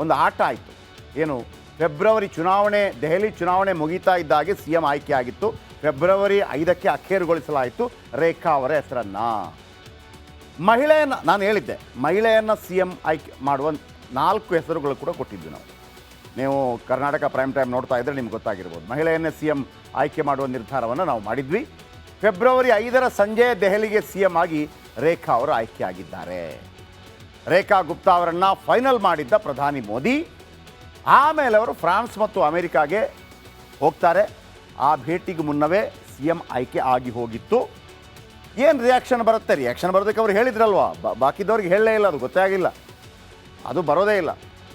ಒಂದು ಆಟ ಆಯಿತು. ಏನು, ಫೆಬ್ರವರಿ ಚುನಾವಣೆ, ದೆಹಲಿ ಚುನಾವಣೆ ಮುಗಿತಾ ಇದ್ದಾಗೆ ಸಿ ಎಂ ಆಯ್ಕೆ ಆಗಿತ್ತು. ಫೆಬ್ರವರಿ ಐದಕ್ಕೆ ಅಖೇರುಗೊಳಿಸಲಾಯಿತು. ರೇಖಾ ಅವರ ಹೆಸರನ್ನು. ಮಹಿಳೆಯನ್ನು, ನಾನು ಹೇಳಿದ್ದೆ, ಮಹಿಳೆಯನ್ನು ಸಿ ಎಂ ಆಯ್ಕೆ ಮಾಡುವ ನಾಲ್ಕು ಹೆಸರುಗಳು ಕೂಡ ಕೊಟ್ಟಿದ್ವಿ ನಾವು. ನೀವು ಕರ್ನಾಟಕ ಪ್ರೈಮ್ ಟೈಮ್ ನೋಡ್ತಾ ಇದ್ದರೆ ನಿಮ್ಗೆ ಗೊತ್ತಾಗಿರ್ಬೋದು. ಮಹಿಳೆಯನ್ನೇ ಸಿ ಎಂ ಆಯ್ಕೆ ಮಾಡುವ ನಿರ್ಧಾರವನ್ನು ನಾವು ಮಾಡಿದ್ವಿ. ಫೆಬ್ರವರಿ ಐದರ ಸಂಜೆ ದೆಹಲಿಗೆ ಸಿ ಎಂ ಆಗಿ ರೇಖಾ ಅವರು ಆಯ್ಕೆಯಾಗಿದ್ದಾರೆ ರೇಖಾ ಗುಪ್ತಾ ಅವರನ್ನು ಫೈನಲ್ ಮಾಡಿದ್ದ ಪ್ರಧಾನಿ ಮೋದಿ. ಆಮೇಲೆ ಅವರು ಫ್ರಾನ್ಸ್ ಮತ್ತು ಅಮೆರಿಕಾಗೆ ಹೋಗ್ತಾರೆ. ಆ ಭೇಟಿಗೆ ಮುನ್ನವೇ ಸಿ ಎಂ ಆಯ್ಕೆ ಆಗಿ ಹೋಗಿತ್ತು. ಏನು ರಿಯಾಕ್ಷನ್ ಬರುತ್ತೆ? ರಿಯಾಕ್ಷನ್ ಬರೋದಕ್ಕೆ ಅವ್ರು ಹೇಳಿದ್ರಲ್ವಾ? ಬಾಕಿದವ್ರಿಗೆ ಹೇಳಲೇ ಇಲ್ಲ, ಅದು ಗೊತ್ತೇ ಆಗಿಲ್ಲ. ಅದು ಬರೋದೇ ಇಲ್ಲ,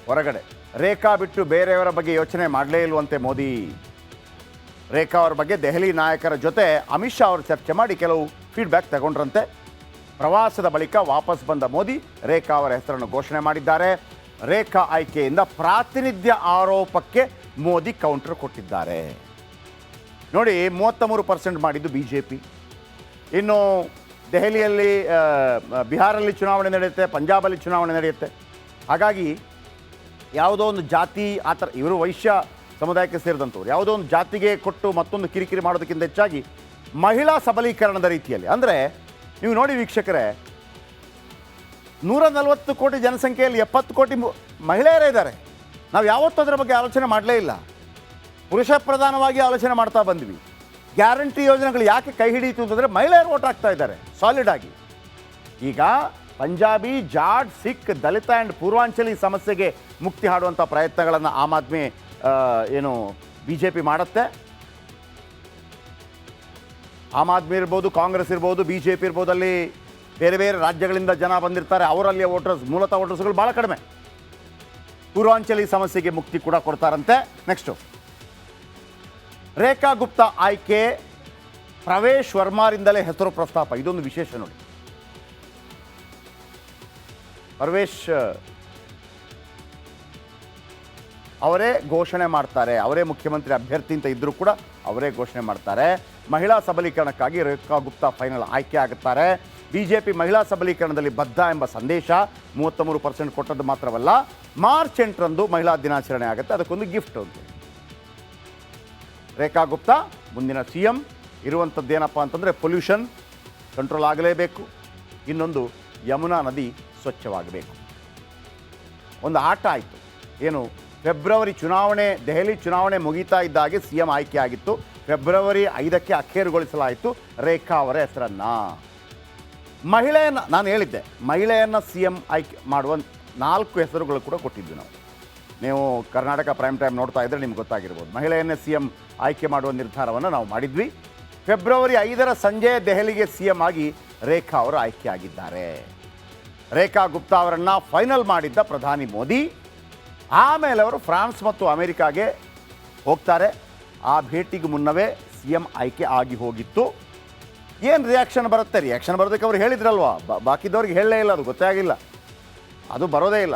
ಹೊರಗಡೆ. ರೇಖಾ ಬಿಟ್ಟು ಬೇರೆಯವರ ಬಗ್ಗೆ ಯೋಚನೆ ಮಾಡಲೇ ಇಲ್ವಂತೆ ಮೋದಿ. ರೇಖಾ ಅವರ ಬಗ್ಗೆ ದೆಹಲಿ ನಾಯಕರ ಜೊತೆ ಅಮಿತ್ ಶಾ ಅವರು ಚರ್ಚೆ ಮಾಡಿ ಕೆಲವು ಫೀಡ್ಬ್ಯಾಕ್ ತಗೊಂಡ್ರಂತೆ. ಪ್ರವಾಸದ ಬಳಿಕ ವಾಪಸ್ ಬಂದ ಮೋದಿ, ರೇಖಾ ಅವರ ಹೆಸರನ್ನು ಘೋಷಣೆ ಮಾಡಿದ್ದಾರೆ. ರೇಖಾ ಆಯ್ಕೆಯಿಂದ ಪ್ರಾತಿನಿಧ್ಯ ಆರೋಪಕ್ಕೆ ಮೋದಿ ಕೌಂಟರ್ ಕೊಟ್ಟಿದ್ದಾರೆ. ನೋಡಿ ಮೂವತ್ತ ಮೂರು ಪರ್ಸೆಂಟ್ ಮಾಡಿದ್ದು ಬಿ ಜೆ ಪಿ ಇನ್ನು ದೆಹಲಿಯಲ್ಲಿ ಬಿಹಾರಲ್ಲಿ ಚುನಾವಣೆ ನಡೆಯುತ್ತೆ, ಪಂಜಾಬಲ್ಲಿ ಚುನಾವಣೆ ನಡೆಯುತ್ತೆ. ಹಾಗಾಗಿ ಯಾವುದೋ ಒಂದು ಜಾತಿ, ಆ ಥರ, ಇವರು ವೈಶ್ಯ ಸಮುದಾಯಕ್ಕೆ ಸೇರಿದಂಥವ್ರು, ಯಾವುದೋ ಒಂದು ಜಾತಿಗೆ ಕೊಟ್ಟು ಮತ್ತೊಂದು ಕಿರಿಕಿರಿ ಮಾಡೋದಕ್ಕಿಂತ ಹೆಚ್ಚಾಗಿ ಮಹಿಳಾ ಸಬಲೀಕರಣದ ರೀತಿಯಲ್ಲಿ. ಅಂದರೆ ನೀವು ನೋಡಿ ವೀಕ್ಷಕರೇ ನೂರ ನಲವತ್ತು ಕೋಟಿ ಜನಸಂಖ್ಯೆಯಲ್ಲಿ ಎಪ್ಪತ್ತು ಕೋಟಿ ಮಹಿಳೆಯರೇ ಇದ್ದಾರೆ. ನಾವು ಯಾವತ್ತೂ ಅದರ ಬಗ್ಗೆ ಆಲೋಚನೆ ಮಾಡಲೇ ಇಲ್ಲ. ಪುರುಷ ಪ್ರಧಾನವಾಗಿ ಆಲೋಚನೆ ಮಾಡ್ತಾ ಬಂದ್ವಿ. ಗ್ಯಾರಂಟಿ ಯೋಜನೆಗಳು ಯಾಕೆ ಕೈ ಹಿಡಿಯಿತು ಅಂತಂದರೆ ಮಹಿಳೆಯರು ಓಟ್ ಆಗ್ತಾ ಇದ್ದಾರೆ ಸಾಲಿಡ್ ಆಗಿ. ಈಗ ಪಂಜಾಬಿ, ಜಾಡ್, ಸಿಖ್, ದಲಿತ ಆ್ಯಂಡ್ ಪೂರ್ವಾಂಚಲಿ ಸಮಸ್ಯೆಗೆ ಮುಕ್ತಿ ಹಾಡುವಂಥ ಪ್ರಯತ್ನಗಳನ್ನು ಆಮ್ ಆದ್ಮಿ ಏನು ಬಿ ಮಾಡುತ್ತೆ. ಆಮ್ ಆದ್ಮಿ ಇರ್ಬೋದು, ಕಾಂಗ್ರೆಸ್ ಇರ್ಬೋದು ಬಿ ಜೆ ಪಿ ಇರ್ಬೋದು, ಅಲ್ಲಿ ಬೇರೆ ಬೇರೆ ರಾಜ್ಯಗಳಿಂದ ಜನ ಬಂದಿರ್ತಾರೆ. ಅವರಲ್ಲಿಯ ವೋಟರ್ಸ್, ಮೂಲತಃ ವೋಟರ್ಸ್ಗಳು ಭಾಳ ಕಡಿಮೆ. ಪೂರ್ವಾಂಚಲಿ ಸಮಸ್ಯೆಗೆ ಮುಕ್ತಿ ಕೂಡ ಕೊಡ್ತಾರಂತೆ. ನೆಕ್ಸ್ಟು ರೇಖಾ ಗುಪ್ತಾ ಆಯ್ಕೆ, ಪ್ರವೇಶ್ ವರ್ಮಾರಿಂದಲೇ ಹೆಸರು ಪ್ರಸ್ತಾಪ. ಇದೊಂದು ವಿಶೇಷ ನೋಡಿ. ಪ್ರವೇಶ್, ಅವರೇ ಘೋಷಣೆ ಮಾಡ್ತಾರೆ. ಅವರೇ ಮುಖ್ಯಮಂತ್ರಿ ಅಭ್ಯರ್ಥಿ ಅಂತ ಇದ್ದರೂ ಕೂಡ ಅವರೇ ಘೋಷಣೆ ಮಾಡ್ತಾರೆ. ಮಹಿಳಾ ಸಬಲೀಕರಣಕ್ಕಾಗಿ ರೇಖಾ ಗುಪ್ತಾ ಫೈನಲ್ ಆಯ್ಕೆ ಆಗುತ್ತಾರೆ. ಬಿಜೆಪಿ ಮಹಿಳಾ ಸಬಲೀಕರಣದಲ್ಲಿ ಬದ್ಧ ಎಂಬ ಸಂದೇಶ ಮೂವತ್ತ್ಮೂರು ಪರ್ಸೆಂಟ್ ಕೊಟ್ಟದ್ದು ಮಾತ್ರವಲ್ಲ, ಮಾರ್ಚ್ ಎಂಟರಂದು ಮಹಿಳಾ ದಿನಾಚರಣೆ ಆಗುತ್ತೆ. ಅದಕ್ಕೊಂದು ಗಿಫ್ಟ್ ಅಂತ ರೇಖಾ ಗುಪ್ತಾ, ಮುಂದಿನ ಸಿ ಎಂ ಇರುವಂಥದ್ದೇನಪ್ಪ ಅಂತಂದರೆ ಪೊಲ್ಯೂಷನ್ ಕಂಟ್ರೋಲ್ ಆಗಲೇಬೇಕು. ಇನ್ನೊಂದು ಯಮುನಾ ನದಿ ಸ್ವಚ್ಛವಾಗಬೇಕು. ಒಂದು ಆಟ ಆಯಿತು. ಏನು, ಫೆಬ್ರವರಿ ಚುನಾವಣೆ, ದೆಹಲಿ ಚುನಾವಣೆ ಮುಗಿತಾ ಇದ್ದಾಗೆ ಸಿ ಎಂ ಆಯ್ಕೆ ಆಗಿತ್ತು. ಫೆಬ್ರವರಿ ಐದಕ್ಕೆ ಅಖೇರುಗೊಳಿಸಲಾಯಿತು ರೇಖಾ ಅವರ ಹೆಸರನ್ನು. ಮಹಿಳೆಯನ್ನು ನಾನು ಹೇಳಿದ್ದೆ, ಮಹಿಳೆಯನ್ನು ಸಿ ಎಂ ಆಯ್ಕೆ ಮಾಡುವ ನಾಲ್ಕು ಹೆಸರುಗಳು ಕೂಡ ಕೊಟ್ಟಿದ್ವಿ ನಾವು. ನೀವು ಕರ್ನಾಟಕ ಪ್ರೈಮ್ ಟೈಮ್ ನೋಡ್ತಾ ಇದ್ದರೆ ನಿಮ್ಗೆ ಗೊತ್ತಾಗಿರ್ಬೋದು. ಮಹಿಳೆಯನ್ನೇ ಸಿ ಎಂ ಆಯ್ಕೆ ಮಾಡುವ ನಿರ್ಧಾರವನ್ನು ನಾವು ಮಾಡಿದ್ವಿ. ಫೆಬ್ರವರಿ ಐದರ ಸಂಜೆ ದೆಹಲಿಗೆ ಸಿ ಎಂ ಆಗಿ ರೇಖಾ ಅವರು ಆಯ್ಕೆಯಾಗಿದ್ದಾರೆ ರೇಖಾ ಗುಪ್ತಾ ಅವರನ್ನು ಫೈನಲ್ ಮಾಡಿದ್ದ ಪ್ರಧಾನಿ ಮೋದಿ. ಆಮೇಲೆ ಅವರು ಫ್ರಾನ್ಸ್ ಮತ್ತು ಅಮೆರಿಕಾಗೆ ಹೋಗ್ತಾರೆ. ಆ ಭೇಟಿಗೆ ಮುನ್ನವೇ ಸಿ ಎಂ ಆಯ್ಕೆ ಆಗಿ ಹೋಗಿತ್ತು. ಏನು ರಿಯಾಕ್ಷನ್ ಬರುತ್ತೆ? ರಿಯಾಕ್ಷನ್ ಬರೋದಕ್ಕೆ ಅವ್ರು ಹೇಳಿದ್ರಲ್ವಾ? ಬಾಕಿದವ್ರಿಗೆ ಹೇಳಲೇ ಇಲ್ಲ, ಅದು ಗೊತ್ತೇ ಆಗಿಲ್ಲ. ಅದು ಬರೋದೇ ಇಲ್ಲ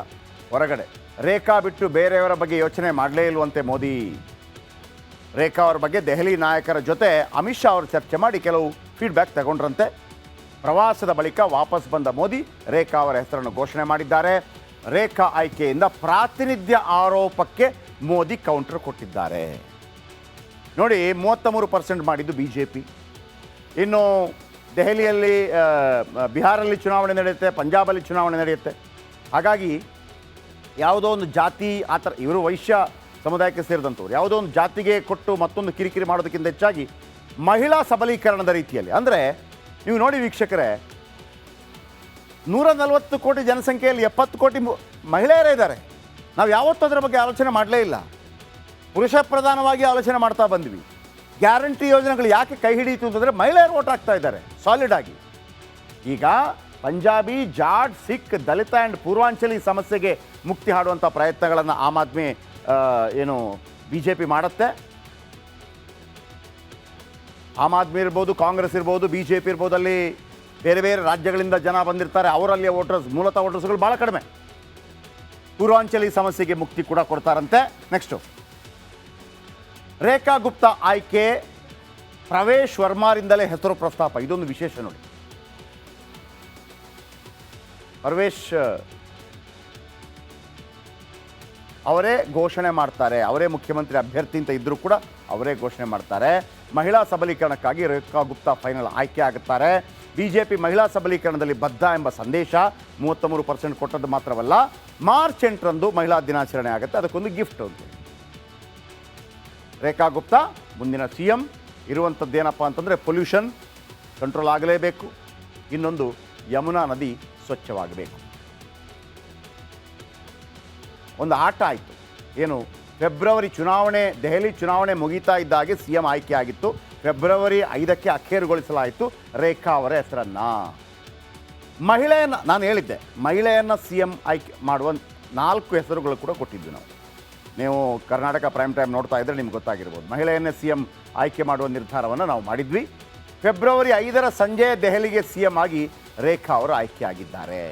ಹೊರಗಡೆ. ರೇಖಾ ಬಿಟ್ಟು ಬೇರೆಯವರ ಬಗ್ಗೆ ಯೋಚನೆ ಮಾಡಲೇ ಇಲ್ವಂತೆ ಮೋದಿ. ರೇಖಾ ಅವ್ರ ಬಗ್ಗೆ ದೆಹಲಿ ನಾಯಕರ ಜೊತೆ ಅಮಿತ್ ಶಾ ಅವರು ಚರ್ಚೆ ಮಾಡಿ ಕೆಲವು ಫೀಡ್ಬ್ಯಾಕ್ ತಗೊಂಡ್ರಂತೆ. ಪ್ರವಾಸದ ಬಳಿಕ ವಾಪಸ್ ಬಂದ ಮೋದಿ ರೇಖಾ ಅವರ ಹೆಸರನ್ನು ಘೋಷಣೆ ಮಾಡಿದ್ದಾರೆ. ರೇಖಾ ಆಯ್ಕೆಯಿಂದ ಪ್ರಾತಿನಿಧ್ಯ ಆರೋಪಕ್ಕೆ ಮೋದಿ ಕೌಂಟರ್ ಕೊಟ್ಟಿದ್ದಾರೆ. ನೋಡಿ ಮೂವತ್ತ ಮೂರು ಪರ್ಸೆಂಟ್ ಮಾಡಿದ್ದು ಬಿ ಜೆ ಪಿ ಇನ್ನು ದೆಹಲಿಯಲ್ಲಿ ಬಿಹಾರಲ್ಲಿ ಚುನಾವಣೆ ನಡೆಯುತ್ತೆ, ಪಂಜಾಬಲ್ಲಿ ಚುನಾವಣೆ ನಡೆಯುತ್ತೆ. ಹಾಗಾಗಿ ಯಾವುದೋ ಒಂದು ಜಾತಿ, ಆ ಥರ, ಇವರು ವೈಶ್ಯ ಸಮುದಾಯಕ್ಕೆ ಸೇರಿದಂಥವ್ರು, ಯಾವುದೋ ಒಂದು ಜಾತಿಗೆ ಕೊಟ್ಟು ಮತ್ತೊಂದು ಕಿರಿಕಿರಿ ಮಾಡೋದಕ್ಕಿಂತ ಹೆಚ್ಚಾಗಿ ಮಹಿಳಾ ಸಬಲೀಕರಣದ ರೀತಿಯಲ್ಲಿ. ಅಂದರೆ, ನೀವು ನೋಡಿ ವೀಕ್ಷಕರೇ ನೂರ ನಲವತ್ತು ಕೋಟಿ ಜನಸಂಖ್ಯೆಯಲ್ಲಿ ಎಪ್ಪತ್ತು ಕೋಟಿ ಮಹಿಳೆಯರೇ ಇದ್ದಾರೆ. ನಾವು ಯಾವತ್ತೂ ಅದರ ಬಗ್ಗೆ ಆಲೋಚನೆ ಮಾಡಲೇ ಇಲ್ಲ. ಪುರುಷ ಪ್ರಧಾನವಾಗಿ ಆಲೋಚನೆ ಮಾಡ್ತಾ ಬಂದ್ವಿ. ಗ್ಯಾರಂಟಿ ಯೋಜನೆಗಳು ಯಾಕೆ ಕೈ ಹಿಡಿಯಿತು ಅಂತಂದರೆ ಮಹಿಳೆಯರು ಓಟ್ ಆಗ್ತಾ ಇದ್ದಾರೆ ಸಾಲಿಡ್ ಆಗಿ. ಈಗ ಪಂಜಾಬಿ, ಜಾಡ್, ಸಿಖ್, ದಲಿತ ಆ್ಯಂಡ್ ಪೂರ್ವಾಂಚಲಿ ಸಮಸ್ಯೆಗೆ ಮುಕ್ತಿ ಹಾಡುವಂಥ ಪ್ರಯತ್ನಗಳನ್ನು ಆಮ್ ಆದ್ಮಿ ಏನು ಬಿ ಜೆ ಪಿ ಮಾಡುತ್ತೆ. ಆಮ್ ಆದ್ಮಿ ಇರ್ಬೋದು, ಕಾಂಗ್ರೆಸ್ ಇರ್ಬೋದು ಬಿ ಜೆ ಪಿ ಇರ್ಬೋದು, ಅಲ್ಲಿ ಬೇರೆ ಬೇರೆ ರಾಜ್ಯಗಳಿಂದ ಜನ ಬಂದಿರ್ತಾರೆ ಅವರಲ್ಲಿಯ ವೋಟರ್ಸ್, ಮೂಲತಃ ವೋಟರ್ಸ್ಗಳು ಭಾಳ ಕಡಿಮೆ. ಪೂರ್ವಾಂಚಲಿ ಸಮಸ್ಯೆಗೆ ಮುಕ್ತಿ ಕೂಡ ಕೊಡ್ತಾರಂತೆ. ನೆಕ್ಸ್ಟು ರೇಖಾ ಗುಪ್ತಾ ಆಯ್ಕೆ, ಪ್ರವೇಶ್ ವರ್ಮಾರಿಂದಲೇ ಹೆಸರು ಪ್ರಸ್ತಾಪ. ಇದೊಂದು ವಿಶೇಷ ನೋಡಿ. ಪ್ರವೇಶ್ ಅವರೇ ಘೋಷಣೆ ಮಾಡ್ತಾರೆ. ಅವರೇ ಮುಖ್ಯಮಂತ್ರಿ ಅಭ್ಯರ್ಥಿ ಅಂತ ಇದ್ದರೂ ಕೂಡ ಅವರೇ ಘೋಷಣೆ ಮಾಡ್ತಾರೆ. ಮಹಿಳಾ ಸಬಲೀಕರಣಕ್ಕಾಗಿ ರೇಖಾ ಗುಪ್ತಾ ಫೈನಲ್ ಆಯ್ಕೆ ಆಗುತ್ತಾರೆ. ಬಿಜೆಪಿ ಮಹಿಳಾ ಸಬಲೀಕರಣದಲ್ಲಿ ಬದ್ಧ ಎಂಬ ಸಂದೇಶ ಮೂವತ್ತ್ಮೂರು ಪರ್ಸೆಂಟ್ ಕೊಟ್ಟದ್ದು ಮಾತ್ರವಲ್ಲ, ಮಾರ್ಚ್ ಎಂಟರಂದು ಮಹಿಳಾ ದಿನಾಚರಣೆ ಆಗುತ್ತೆ. ಅದಕ್ಕೊಂದು ಗಿಫ್ಟ್ ಅಂತ ರೇಖಾ ಗುಪ್ತಾ, ಮುಂದಿನ ಸಿ ಎಂ ಇರುವಂಥದ್ದೇನಪ್ಪ ಅಂತಂದರೆ ಪೊಲ್ಯೂಷನ್ ಕಂಟ್ರೋಲ್ ಆಗಲೇಬೇಕು. ಇನ್ನೊಂದು ಯಮುನಾ ನದಿ ಸ್ವಚ್ಛವಾಗಬೇಕು. ಒಂದು ಆಟ ಆಯಿತು. ಏನು, ಫೆಬ್ರವರಿ ಚುನಾವಣೆ, ದೆಹಲಿ ಚುನಾವಣೆ ಮುಗಿತಾ ಇದ್ದಾಗೆ ಸಿ ಎಂ ಆಯ್ಕೆ ಆಗಿತ್ತು. ಫೆಬ್ರವರಿ ಐದಕ್ಕೆ ಅಖೇರುಗೊಳಿಸಲಾಯಿತು ರೇಖಾ ಅವರ ಹೆಸರನ್ನು. ಮಹಿಳೆಯನ್ನು, ನಾನು ಹೇಳಿದ್ದೆ, ಮಹಿಳೆಯನ್ನು ಸಿ ಎಂ ಆಯ್ಕೆ ಮಾಡುವ ನಾಲ್ಕು ಹೆಸರುಗಳು ಕೂಡ ಕೊಟ್ಟಿದ್ವಿ ನಾವು. ನೀವು ಕರ್ನಾಟಕ ಪ್ರೈಮ್ ಟೈಮ್ ನೋಡ್ತಾ ಇದ್ದರೆ ನಿಮ್ಗೆ ಗೊತ್ತಾಗಿರ್ಬೋದು. ಮಹಿಳೆಯನ್ನೇ ಸಿ ಎಂ ಆಯ್ಕೆ ಮಾಡುವ ನಿರ್ಧಾರವನ್ನು ನಾವು ಮಾಡಿದ್ವಿ. ಫೆಬ್ರವರಿ ಐದರ ಸಂಜೆ ದೆಹಲಿಗೆ ಸಿ ಎಂ ಆಗಿ ರೇಖಾ ಅವರು ಆಯ್ಕೆಯಾಗಿದ್ದಾರೆ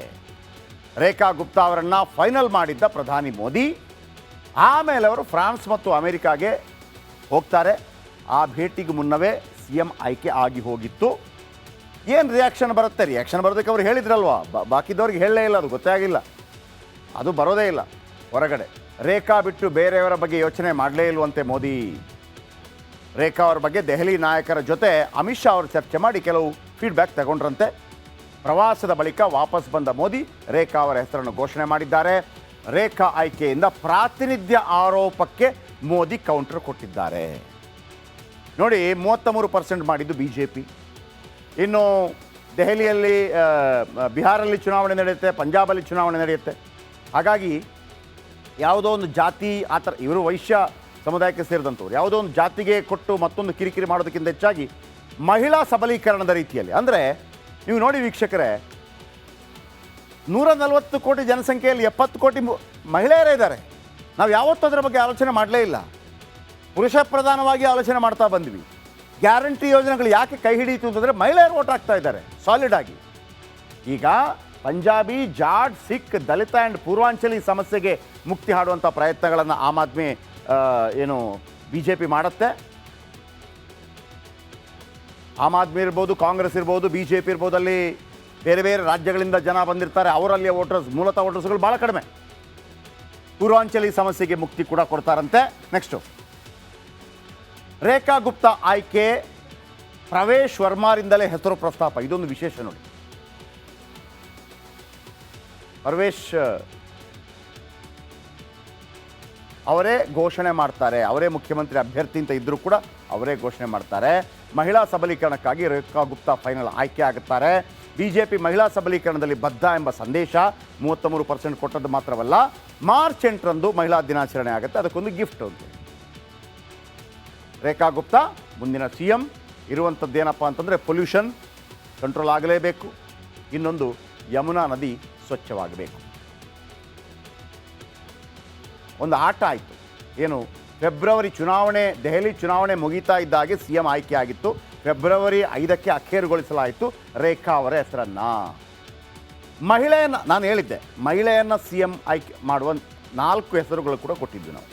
ರೇಖಾ ಗುಪ್ತಾ ಅವರನ್ನು ಫೈನಲ್ ಮಾಡಿದ್ದ ಪ್ರಧಾನಿ ಮೋದಿ. ಆಮೇಲೆ ಅವರು ಫ್ರಾನ್ಸ್ ಮತ್ತು ಅಮೆರಿಕಾಗೆ ಹೋಗ್ತಾರೆ. ಆ ಭೇಟಿಗೆ ಮುನ್ನವೇ ಸಿ ಎಂ ಆಯ್ಕೆ ಆಗಿ ಹೋಗಿತ್ತು. ಏನು ರಿಯಾಕ್ಷನ್ ಬರುತ್ತೆ? ರಿಯಾಕ್ಷನ್ ಬರೋದಕ್ಕೆ ಅವ್ರು ಹೇಳಿದ್ರಲ್ವಾ? ಬಾಕಿದವ್ರಿಗೆ ಹೇಳಲೇ ಇಲ್ಲ, ಅದು ಗೊತ್ತೇ ಆಗಿಲ್ಲ. ಅದು ಬರೋದೇ ಇಲ್ಲ, ಹೊರಗಡೆ. ರೇಖಾ ಬಿಟ್ಟು ಬೇರೆಯವರ ಬಗ್ಗೆ ಯೋಚನೆ ಮಾಡಲೇ ಇಲ್ವಂತೆ ಮೋದಿ. ರೇಖಾ ಅವರ ಬಗ್ಗೆ ದೆಹಲಿ ನಾಯಕರ ಜೊತೆ ಅಮಿತ್ ಶಾ ಅವರು ಚರ್ಚೆ ಮಾಡಿ ಕೆಲವು ಫೀಡ್ಬ್ಯಾಕ್ ತಗೊಂಡ್ರಂತೆ. ಪ್ರವಾಸದ ಬಳಿಕ ವಾಪಸ್ ಬಂದ ಮೋದಿ ರೇಖಾ ಅವರ ಹೆಸರನ್ನು ಘೋಷಣೆ ಮಾಡಿದ್ದಾರೆ. ರೇಖಾ ಆಯ್ಕೆಯಿಂದ ಪ್ರಾತಿನಿಧ್ಯ ಆರೋಪಕ್ಕೆ ಮೋದಿ ಕೌಂಟರ್ ಕೊಟ್ಟಿದ್ದಾರೆ. ನೋಡಿ ಮೂವತ್ತ ಮೂರು ಪರ್ಸೆಂಟ್ ಮಾಡಿದ್ದು ಬಿ ಜೆ ಪಿ ಇನ್ನು ದೆಹಲಿಯಲ್ಲಿ ಬಿಹಾರಲ್ಲಿ ಚುನಾವಣೆ ನಡೆಯುತ್ತೆ, ಪಂಜಾಬಲ್ಲಿ ಚುನಾವಣೆ ನಡೆಯುತ್ತೆ. ಹಾಗಾಗಿ ಯಾವುದೋ ಒಂದು ಜಾತಿ, ಆ ಥರ ಇವರು ವೈಶ್ಯ ಸಮುದಾಯಕ್ಕೆ ಸೇರಿದಂಥವ್ರು. ಯಾವುದೋ ಒಂದು ಜಾತಿಗೆ ಕೊಟ್ಟು ಮತ್ತೊಂದು ಕಿರಿಕಿರಿ ಮಾಡೋದಕ್ಕಿಂತ ಹೆಚ್ಚಾಗಿ ಮಹಿಳಾ ಸಬಲೀಕರಣದ ರೀತಿಯಲ್ಲಿ. ಅಂದರೆ ನೀವು ನೋಡಿ ವೀಕ್ಷಕರೇ ನೂರ ನಲವತ್ತು ಕೋಟಿ ಜನಸಂಖ್ಯೆಯಲ್ಲಿ ಎಪ್ಪತ್ತು ಕೋಟಿ ಮಹಿಳೆಯರೇ ಇದ್ದಾರೆ. ನಾವು ಯಾವತ್ತೂ ಅದರ ಬಗ್ಗೆ ಆಲೋಚನೆ ಮಾಡಲೇ ಇಲ್ಲ. ಪುರುಷ ಪ್ರಧಾನವಾಗಿ ಆಲೋಚನೆ ಮಾಡ್ತಾ ಬಂದ್ವಿ. ಗ್ಯಾರಂಟಿ ಯೋಜನೆಗಳು ಯಾಕೆ ಕೈ ಹಿಡಿಯಿತು ಅಂತಂದರೆ ಮಹಿಳೆಯರು ಓಟ್ ಆಗ್ತಾ ಇದ್ದಾರೆ ಸಾಲಿಡ್ ಆಗಿ. ಈಗ ಪಂಜಾಬಿ ಜಾಟ್ ಸಿಖ್, ದಲಿತ ಆ್ಯಂಡ್ ಪೂರ್ವಾಂಚಲಿ ಸಮಸ್ಯೆಗೆ ಮುಕ್ತಿ ಹಾಡುವಂಥ ಪ್ರಯತ್ನಗಳನ್ನು ಆಮ್ ಆದ್ಮಿ ಏನು ಬಿ ಜೆ ಪಿ ಮಾಡುತ್ತೆ. ಆಮ್ ಆದ್ಮಿ ಇರ್ಬೋದು, ಕಾಂಗ್ರೆಸ್ ಇರ್ಬೋದು ಬಿ ಜೆ ಪಿ ಇರ್ಬೋದು, ಅಲ್ಲಿ ಬೇರೆ ಬೇರೆ ರಾಜ್ಯಗಳಿಂದ ಜನ ಬಂದಿರ್ತಾರೆ. ಅವರಲ್ಲಿ ವೋಟರ್ಸ್, ಮೂಲತಃ ವೋಟರ್ಸ್ಗಳು ಭಾಳ ಕಡಿಮೆ. ಪೂರ್ವಾಂಚಲಿ ಸಮಸ್ಯೆಗೆ ಮುಕ್ತಿ ಕೂಡ ಕೊಡ್ತಾರಂತೆ. ನೆಕ್ಸ್ಟು ರೇಖಾ ಗುಪ್ತಾ ಆಯ್ಕೆ ಪ್ರವೇಶ್ ವರ್ಮಾರಿಂದಲೇ ಹೆಸರು ಪ್ರಸ್ತಾಪ. ಇದೊಂದು ವಿಶೇಷ ನೋಡಿ. ಪರ್ವೇಶ್ ಅವರೇ ಘೋಷಣೆ ಮಾಡ್ತಾರೆ. ಅವರೇ ಮುಖ್ಯಮಂತ್ರಿ ಅಭ್ಯರ್ಥಿ ಅಂತ ಇದ್ದರೂ ಕೂಡ ಅವರೇ ಘೋಷಣೆ ಮಾಡ್ತಾರೆ. ಮಹಿಳಾ ಸಬಲೀಕರಣಕ್ಕಾಗಿ ರೇಖಾ ಗುಪ್ತಾ ಫೈನಲ್ ಆಯ್ಕೆ ಆಗುತ್ತಾರೆ. ಬಿಜೆಪಿ ಮಹಿಳಾ ಸಬಲೀಕರಣದಲ್ಲಿ ಬದ್ಧ ಎಂಬ ಸಂದೇಶ ಮೂವತ್ತ್ಮೂರು ಪರ್ಸೆಂಟ್ ಕೊಟ್ಟದ್ದು ಮಾತ್ರವಲ್ಲ, ಮಾರ್ಚ್ ಎಂಟರಂದು ಮಹಿಳಾ ದಿನಾಚರಣೆ ಆಗುತ್ತೆ. ಅದಕ್ಕೊಂದು ಗಿಫ್ಟ್ ಅಂತ ರೇಖಾ ಗುಪ್ತಾ, ಮುಂದಿನ ಸಿ ಎಂ ಇರುವಂಥದ್ದೇನಪ್ಪ ಅಂತಂದರೆ ಪೊಲ್ಯೂಷನ್ ಕಂಟ್ರೋಲ್ ಆಗಲೇಬೇಕು. ಇನ್ನೊಂದು ಯಮುನಾ ನದಿ ಸ್ವಚ್ಛವಾಗಬೇಕು. ಒಂದು ಆಟ ಆಯಿತು. ಏನು, ಫೆಬ್ರವರಿ ಚುನಾವಣೆ, ದೆಹಲಿ ಚುನಾವಣೆ ಮುಗಿತಾ ಇದ್ದಾಗೆ ಸಿ ಎಂ ಆಯ್ಕೆ ಆಗಿತ್ತು. ಫೆಬ್ರವರಿ ಐದಕ್ಕೆ ಅಖೇರುಗೊಳಿಸಲಾಯಿತು ರೇಖಾ ಅವರ ಹೆಸರನ್ನು. ಮಹಿಳೆಯನ್ನು, ನಾನು ಹೇಳಿದ್ದೆ, ಮಹಿಳೆಯನ್ನು ಸಿ ಎಂ ಆಯ್ಕೆ ಮಾಡುವ ನಾಲ್ಕು ಹೆಸರುಗಳು ಕೂಡ ಕೊಟ್ಟಿದ್ವಿ ನಾವು.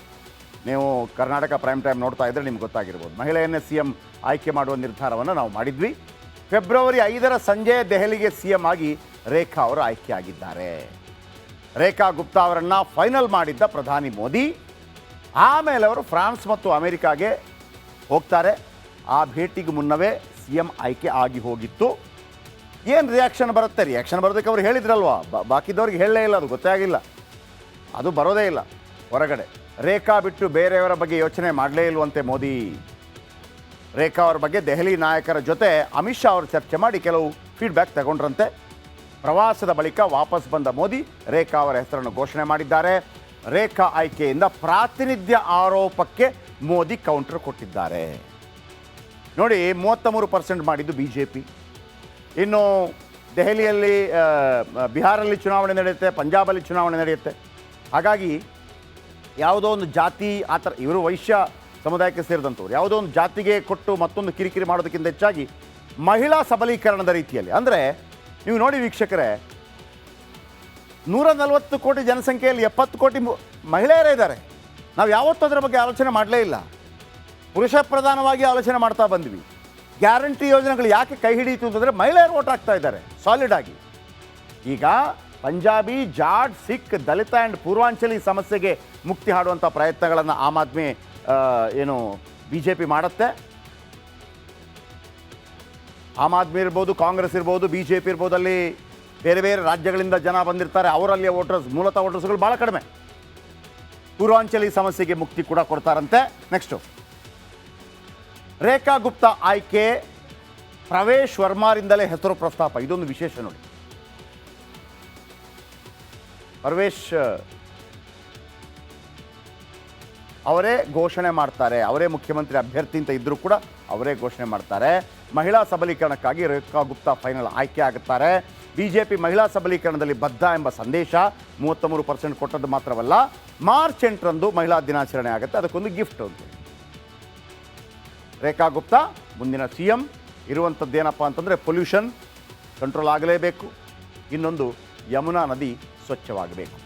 ನೀವು ಕರ್ನಾಟಕ ಪ್ರೈಮ್ ಟೈಮ್ ನೋಡ್ತಾ ಇದ್ದರೆ ನಿಮ್ಗೆ ಗೊತ್ತಾಗಿರ್ಬೋದು. ಮಹಿಳೆಯನ್ನೇ ಸಿ ಎಂ ಆಯ್ಕೆ ಮಾಡುವ ನಿರ್ಧಾರವನ್ನು ನಾವು ಮಾಡಿದ್ವಿ. ಫೆಬ್ರವರಿ ಐದರ ಸಂಜೆ ದೆಹಲಿಗೆ ಸಿಎಂ ಆಗಿ ರೇಖಾ ಅವರು ಆಯ್ಕೆಯಾಗಿದ್ದಾರೆ. ರೇಖಾ ಗುಪ್ತಾ ಅವರನ್ನು ಫೈನಲ್ ಮಾಡಿದ್ದ ಪ್ರಧಾನಿ ಮೋದಿ, ಆಮೇಲೆ ಅವರು ಫ್ರಾನ್ಸ್ ಮತ್ತು ಅಮೆರಿಕಾಗೆ ಹೋಗ್ತಾರೆ. ಆ ಭೇಟಿಗೆ ಮುನ್ನವೇ ಸಿ ಎಂ ಆಯ್ಕೆ ಆಗಿ ಹೋಗಿತ್ತು. ಏನು ರಿಯಾಕ್ಷನ್ ಬರುತ್ತೆ? ರಿಯಾಕ್ಷನ್ ಬರೋದಕ್ಕೆ ಅವ್ರು ಹೇಳಿದ್ರಲ್ವಾ? ಬಾಕಿದವ್ರಿಗೆ ಹೇಳಲೇ ಇಲ್ಲ, ಅದು ಗೊತ್ತೇ ಆಗಿಲ್ಲ. ಅದು ಬರೋದೇ ಇಲ್ಲ. ಹೊರಗಡೆ. ರೇಖಾ ಬಿಟ್ಟು ಬೇರೆಯವರ ಬಗ್ಗೆ ಯೋಚನೆ ಮಾಡಲೇ ಇಲ್ವಂತೆ ಮೋದಿ. ರೇಖಾ ಅವರ ಬಗ್ಗೆ ದೆಹಲಿ ನಾಯಕರ ಜೊತೆ ಅಮಿತ್ ಶಾ ಅವರು ಚರ್ಚೆ ಮಾಡಿ ಕೆಲವು ಫೀಡ್ಬ್ಯಾಕ್ ತಗೊಂಡ್ರಂತೆ. ಪ್ರವಾಸದ ಬಳಿಕ ವಾಪಸ್ ಬಂದ ಮೋದಿ ರೇಖಾ ಅವರ ಹೆಸರನ್ನು ಘೋಷಣೆ ಮಾಡಿದ್ದಾರೆ. ರೇಖಾ ಆಯ್ಕೆಯಿಂದ ಪ್ರಾತಿನಿಧ್ಯ ಆರೋಪಕ್ಕೆ ಮೋದಿ ಕೌಂಟರ್ ಕೊಟ್ಟಿದ್ದಾರೆ. ನೋಡಿ ಮೂವತ್ತ ಮೂರು ಪರ್ಸೆಂಟ್ ಮಾಡಿದ್ದು ಬಿ ಜೆ ಪಿ ಇನ್ನು ದೆಹಲಿಯಲ್ಲಿ ಬಿಹಾರಲ್ಲಿ ಚುನಾವಣೆ ನಡೆಯುತ್ತೆ, ಪಂಜಾಬಲ್ಲಿ ಚುನಾವಣೆ ನಡೆಯುತ್ತೆ. ಹಾಗಾಗಿ ಯಾವುದೋ ಒಂದು ಜಾತಿ, ಆ ಥರ ಇವರು ವೈಶ್ಯ ಸಮುದಾಯಕ್ಕೆ ಸೇರಿದಂಥವ್ರು. ಯಾವುದೋ ಒಂದು ಜಾತಿಗೆ ಕೊಟ್ಟು ಮತ್ತೊಂದು ಕಿರಿಕಿರಿ ಮಾಡೋದಕ್ಕಿಂತ ಹೆಚ್ಚಾಗಿ ಮಹಿಳಾ ಸಬಲೀಕರಣದ ರೀತಿಯಲ್ಲಿ. ಅಂದರೆ ನೀವು ನೋಡಿ ವೀಕ್ಷಕರೇ, ನೂರ ನಲವತ್ತು ಕೋಟಿ ಜನಸಂಖ್ಯೆಯಲ್ಲಿ ಎಪ್ಪತ್ತು ಕೋಟಿ ಮಹಿಳೆಯರೇ ಇದ್ದಾರೆ. ನಾವು ಯಾವತ್ತೂ ಅದರ ಬಗ್ಗೆ ಆಲೋಚನೆ ಮಾಡಲೇ ಇಲ್ಲ. ಪುರುಷ ಪ್ರಧಾನವಾಗಿ ಆಲೋಚನೆ ಮಾಡ್ತಾ ಬಂದ್ವಿ. ಗ್ಯಾರಂಟಿ ಯೋಜನೆಗಳು ಯಾಕೆ ಕೈ ಹಿಡಿಯಿತು ಅಂತಂದರೆ ಮಹಿಳೆಯರು ಓಟ್ ಆಗ್ತಾ ಇದ್ದಾರೆ ಸಾಲಿಡ್ ಆಗಿ. ಈಗ ಪಂಜಾಬಿ, ಜಾಡ್, ಸಿಖ್, ದಲಿತ ಆ್ಯಂಡ್ ಪೂರ್ವಾಂಚಲಿ ಸಮಸ್ಯೆಗೆ ಮುಕ್ತಿ ಹಾಡುವಂಥ ಪ್ರಯತ್ನಗಳನ್ನು ಆಮ್ ಆದ್ಮಿ ಏನು ಬಿ ಜೆ ಪಿ ಮಾಡುತ್ತೆ? ಆಮ್ ಆದ್ಮಿ ಇರ್ಬೋದು, ಕಾಂಗ್ರೆಸ್ ಇರ್ಬೋದು ಬಿ ಜೆ ಪಿ ಇರ್ಬೋದು, ಅಲ್ಲಿ ಬೇರೆ ಬೇರೆ ರಾಜ್ಯಗಳಿಂದ ಜನ ಬಂದಿರ್ತಾರೆ. ಅವರಲ್ಲಿಯ ವೋಟರ್ಸ್, ಮೂಲತಃ ವೋಟರ್ಸ್ಗಳು ಭಾಳ ಕಡಿಮೆ. ಪೂರ್ವಾಂಚಲಿ ಸಮಸ್ಯೆಗೆ ಮುಕ್ತಿ ಕೂಡ ಕೊಡ್ತಾರಂತೆ. ನೆಕ್ಸ್ಟು ರೇಖಾ ಗುಪ್ತಾ ಆಯ್ಕೆ, ಪ್ರವೇಶ್ ವರ್ಮಾರಿಂದಲೇ ಹೆಸರು ಪ್ರಸ್ತಾಪ. ಇದೊಂದು ವಿಶೇಷ ನೋಡಿ. ಪ್ರವೇಶ್ ಅವರೇ ಘೋಷಣೆ ಮಾಡ್ತಾರೆ, ಅವರೇ ಮುಖ್ಯಮಂತ್ರಿ ಅಭ್ಯರ್ಥಿ ಅಂತ ಇದ್ದರೂ ಕೂಡ ಅವರೇ ಘೋಷಣೆ ಮಾಡ್ತಾರೆ. ಮಹಿಳಾ ಸಬಲೀಕರಣಕ್ಕಾಗಿ ರೇಖಾ ಗುಪ್ತಾ ಫೈನಲ್ ಆಯ್ಕೆ ಆಗುತ್ತಾರೆ. ಬಿಜೆಪಿ ಮಹಿಳಾ ಸಬಲೀಕರಣದಲ್ಲಿ ಬದ್ಧ ಎಂಬ ಸಂದೇಶ ಮೂವತ್ತ ಮೂರು ಪರ್ಸೆಂಟ್ ಕೊಟ್ಟದ್ದು ಮಾತ್ರವಲ್ಲ, ಮಾರ್ಚ್ ಎಂಟರಂದು ಮಹಿಳಾ ದಿನಾಚರಣೆ ಆಗುತ್ತೆ, ಅದಕ್ಕೊಂದು ಗಿಫ್ಟ್ ಉಂಟು. ರೇಖಾ ಗುಪ್ತಾ, ಮುಂದಿನ ಸಿ ಎಂ ಇರುವಂಥದ್ದೇನಪ್ಪ ಅಂತಂದರೆ ಪೊಲ್ಯೂಷನ್ ಕಂಟ್ರೋಲ್ ಆಗಲೇಬೇಕು, ಇನ್ನೊಂದು ಯಮುನಾ ನದಿ ಸ್ವಚ್ಛವಾಗಬೇಕು.